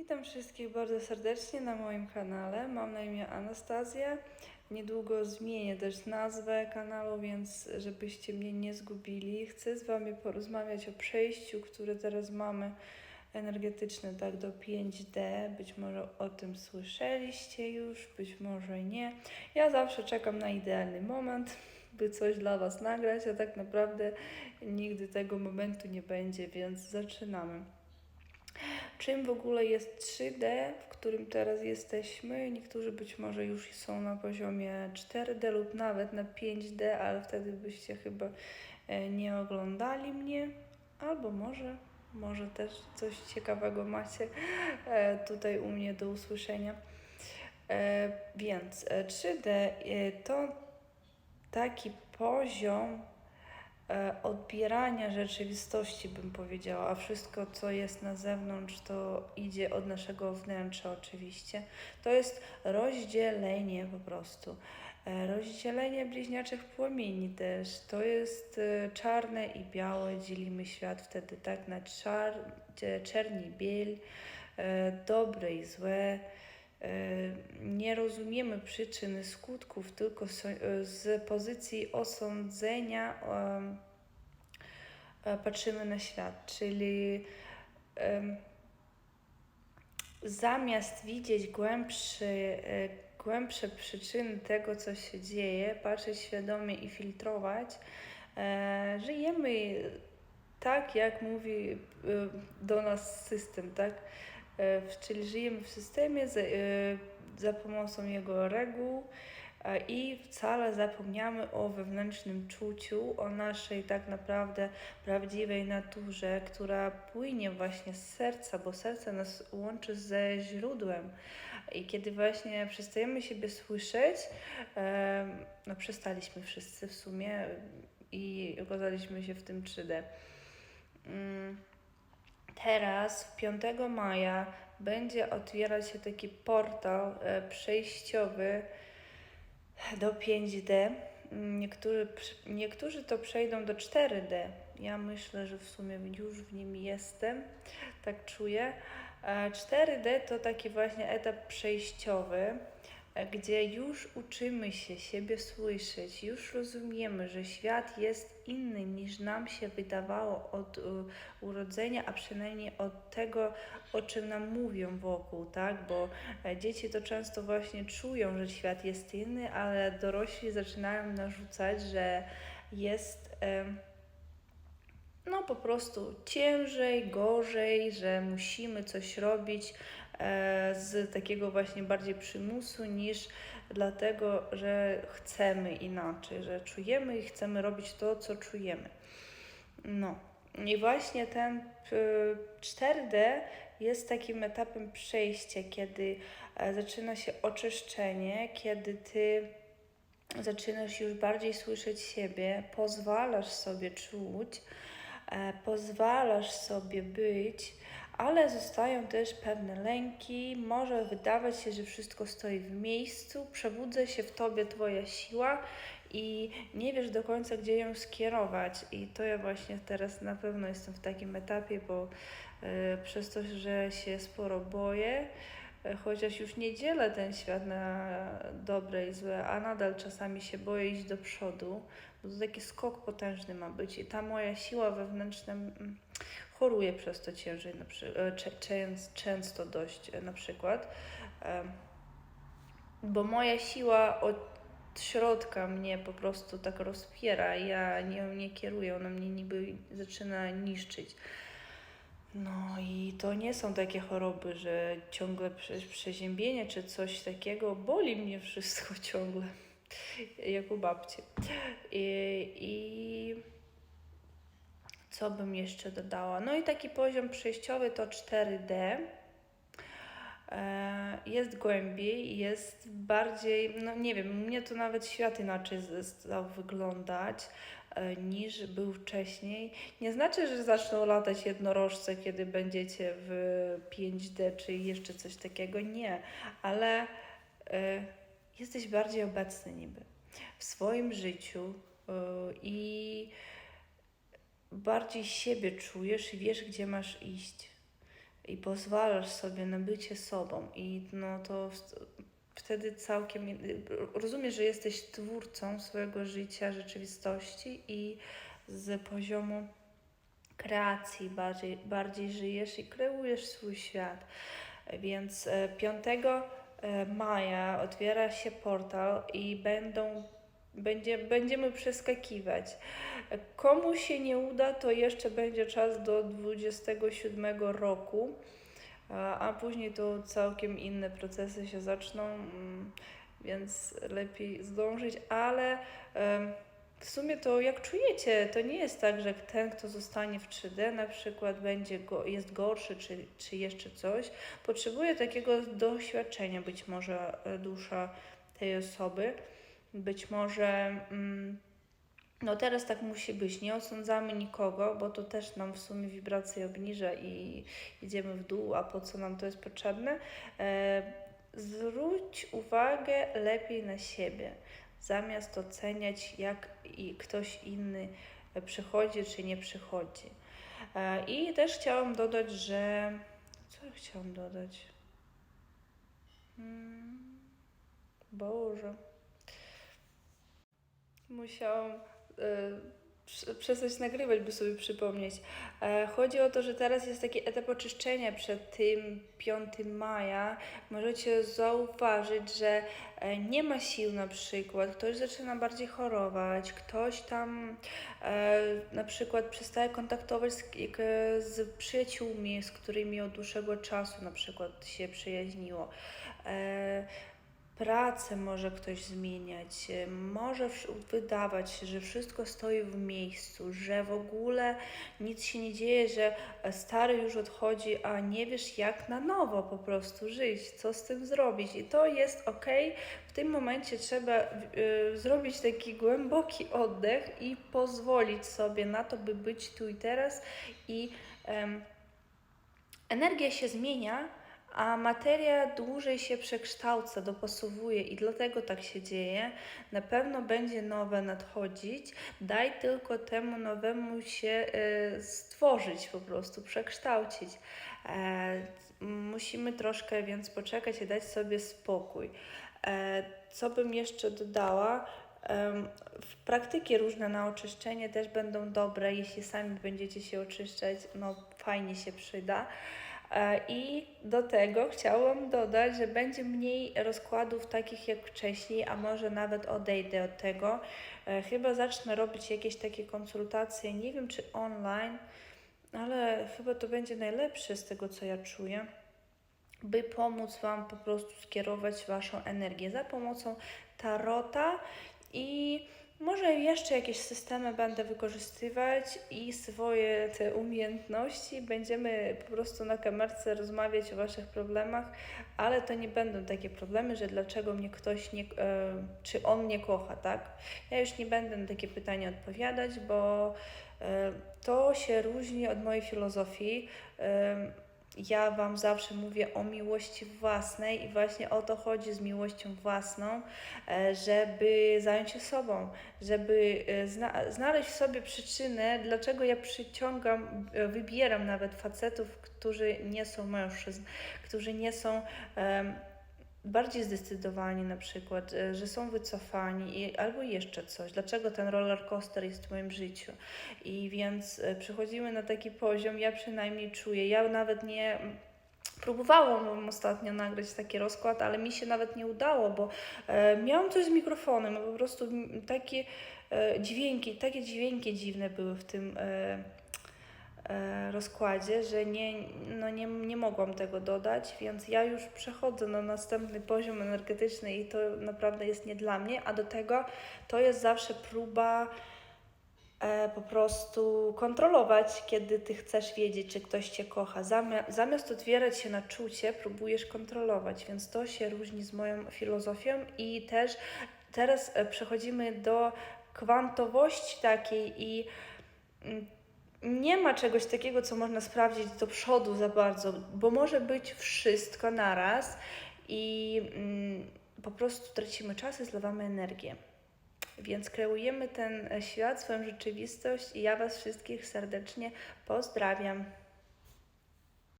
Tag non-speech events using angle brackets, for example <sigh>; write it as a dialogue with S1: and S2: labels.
S1: Witam wszystkich bardzo serdecznie na moim kanale. Mam na imię Anastazja. Niedługo zmienię też nazwę kanału, więc żebyście mnie nie zgubili. Chcę z Wami porozmawiać o przejściu, które teraz mamy energetyczne, tak do 5D. Być może o tym słyszeliście już, być może nie. Ja zawsze czekam na idealny moment, by coś dla Was nagrać, a tak naprawdę nigdy tego momentu nie będzie, więc zaczynamy. Czym w ogóle jest 3D, w którym teraz jesteśmy? Niektórzy być może już są na poziomie 4D lub nawet na 5D, ale wtedy byście chyba e, nie oglądali mnie, albo może, może też coś ciekawego macie e, tutaj u mnie do usłyszenia. E, Więc e, 3D e, to taki poziom odbierania rzeczywistości, bym powiedziała, a wszystko, co jest na zewnątrz, to idzie od naszego wnętrza, oczywiście. To jest rozdzielenie po prostu. E, Rozdzielenie bliźniaczych płomieni też. To jest e, czarne i białe. Dzielimy świat wtedy tak na czar, czerni biel, e, dobre i złe. E, Nie rozumiemy przyczyny skutków, tylko e, z pozycji osądzenia e, patrzymy na świat, czyli zamiast widzieć głębszy, głębsze przyczyny tego, co się dzieje, patrzeć świadomie i filtrować, żyjemy tak, jak mówi do nas system, tak? E, Czyli żyjemy w systemie za, e, za pomocą jego reguł e, i wcale zapomniamy o wewnętrznym czuciu, o naszej tak naprawdę prawdziwej naturze, która płynie właśnie z serca, bo serce nas łączy ze źródłem. I kiedy właśnie przestajemy siebie słyszeć, em, no przestaliśmy wszyscy w sumie i okazaliśmy się w tym 3D. Teraz 5 maja będzie otwierać się taki portal e, przejściowy do 5D. Mm, Niektórzy, niektórzy to przejdą do 4D. Ja myślę, że w sumie już w nim jestem, tak czuję. E, 4D to taki właśnie etap przejściowy, e, gdzie już uczymy się siebie słyszeć, już rozumiemy, że świat jest inny niż nam się wydawało od e, urodzenia, a przynajmniej od tego, o czym nam mówią wokół, tak? Bo e, dzieci to często właśnie czują, że świat jest inny, ale dorośli zaczynają narzucać, że jest. em, no po prostu ciężej, gorzej, że musimy coś robić e, z takiego właśnie bardziej przymusu niż dlatego, że chcemy inaczej, że czujemy i chcemy robić to, co czujemy. No i właśnie ten y, 4D jest takim etapem przejścia, kiedy e, zaczyna się oczyszczenie, kiedy ty zaczynasz już bardziej słyszeć siebie, pozwalasz sobie czuć, e, pozwalasz sobie być, ale zostają też pewne lęki. Może wydawać się, że wszystko stoi w miejscu, przebudza się w tobie Twoja siła i nie wiesz do końca, gdzie ją skierować. I to ja właśnie teraz na pewno jestem w takim etapie, bo e, przez to, że się sporo boję, chociaż już nie dzielę ten świat na dobre i złe, a nadal czasami się boję iść do przodu, bo to taki skok potężny ma być i ta moja siła wewnętrzna mm, choruje przez to ciężej, na e, często dość e, na przykład, bo moja siła od środka mnie po prostu tak rozpiera, ja nią nie kieruję, ona mnie niby zaczyna niszczyć. No i to nie są takie choroby, że ciągle prze, przeziębienie czy coś takiego, boli mnie wszystko <laughs> ciągle, jak u babci. I, I co bym jeszcze dodała? No i taki poziom przejściowy to 4D. E, Jest głębiej, jest bardziej, no nie wiem, mnie to nawet świat inaczej stał wyglądać niż był wcześniej. Nie znaczy, że zaczną latać jednorożce, kiedy będziecie w 5D czy jeszcze coś takiego, nie, ale e, jesteś bardziej obecny niby w swoim życiu e, i bardziej siebie czujesz i wiesz, gdzie masz iść. i pozwalasz sobie na bycie sobą i no to wtedy całkiem rozumiesz, że jesteś twórcą swojego życia, rzeczywistości i z poziomu kreacji bardziej, bardziej żyjesz i kreujesz swój świat. Więc e, 5 e, maja otwiera się portal i będą, będzie, będziemy przeskakiwać. Komu się nie uda, to jeszcze będzie czas do 27 roku, a, później to całkiem inne procesy się zaczną, mm, więc lepiej zdążyć, ale w sumie to jak czujecie, to nie jest tak, że ten, kto zostanie w 3D na przykład będzie go, jest gorszy czy, czy jeszcze coś. Potrzebuje takiego doświadczenia być może e, dusza tej osoby. Być może mm, no teraz tak musi być. Nie osądzamy nikogo, bo to też nam w sumie wibracje obniża i idziemy w dół, a po co nam to jest potrzebne? E, zwróć uwagę lepiej na siebie zamiast oceniać, jak i ktoś inny przychodzi czy nie przychodzi. E, I też chciałam dodać, że. Co ja chciałam dodać? Hmm. Boże. Musiałam przestać nagrywać, by sobie przypomnieć. E, Chodzi o to, że teraz jest taki etap oczyszczenia przed tym 5 maja. Możecie zauważyć, że e, nie ma sił na przykład, ktoś zaczyna bardziej chorować, ktoś tam e, na przykład przestaje kontaktować z, z przyjaciółmi, z którymi od dłuższego czasu na przykład się przyjaźniło. Pracę może ktoś zmieniać, e, może wydawać się, że wszystko stoi w miejscu, że w ogóle nic się nie dzieje, że e, stary już odchodzi, a nie wiesz jak na nowo po prostu żyć, co z tym zrobić. I to jest ok. W tym momencie trzeba y, zrobić taki głęboki oddech i pozwolić sobie na to, by być tu i teraz i em, energia się zmienia, a materia dłużej się przekształca, dopasowuje i dlatego tak się dzieje. Na pewno będzie nowe nadchodzić. Daj tylko temu nowemu się e, stworzyć, po prostu przekształcić. E, musimy troszkę więc poczekać i dać sobie spokój. E, co bym jeszcze dodała? W praktyki różne na oczyszczenie też będą dobre, jeśli sami będziecie się oczyszczać, no fajnie się przyda. E, I do tego chciałam dodać, że będzie mniej rozkładów takich jak wcześniej, a może nawet odejdę od tego. E, Chyba zacznę robić jakieś takie konsultacje, nie wiem czy online, ale chyba to będzie najlepsze z tego co ja czuję, by pomóc Wam po prostu skierować Waszą energię za pomocą tarota i może jeszcze jakieś systemy będę wykorzystywać i swoje te umiejętności. Będziemy po prostu na kamerce rozmawiać o Waszych problemach, ale to nie będą takie problemy, że dlaczego mnie ktoś nie, e, czy on mnie kocha, tak? Ja już nie będę na takie pytania odpowiadać, bo e, to się różni od mojej filozofii. Ja Wam zawsze mówię o miłości własnej i właśnie o to chodzi z miłością własną, e, żeby zająć się sobą, żeby e, zna znaleźć w sobie przyczynę, dlaczego ja przyciągam, e, wybieram nawet facetów, którzy nie są mężczyzn, którzy nie są em, bardziej zdecydowani na przykład, e, że są wycofani i, albo jeszcze coś. Dlaczego ten roller coaster jest w moim życiu? I więc e, przechodzimy na taki poziom, ja przynajmniej czuję, ja nawet nie próbowałam ostatnio nagrać taki rozkład, ale mi się nawet nie udało, bo e, miałam coś z mikrofonem, po prostu takie e, dźwięki, takie dźwięki dziwne były w tym e, rozkładzie, że nie, no nie, nie mogłam tego dodać, więc ja już przechodzę na następny poziom energetyczny i to naprawdę jest nie dla mnie, a do tego to jest zawsze próba e, po prostu kontrolować, kiedy ty chcesz wiedzieć, czy ktoś cię kocha. Zamiast, zamiast otwierać się na czucie, próbujesz kontrolować, więc to się różni z moją filozofią i też teraz e, przechodzimy do kwantowości takiej i mm, nie ma czegoś takiego, co można sprawdzić do przodu za bardzo, bo może być wszystko naraz i mm, po prostu tracimy czas i zlewamy energię. Więc kreujemy ten e, świat, swoją rzeczywistość i ja Was wszystkich serdecznie pozdrawiam.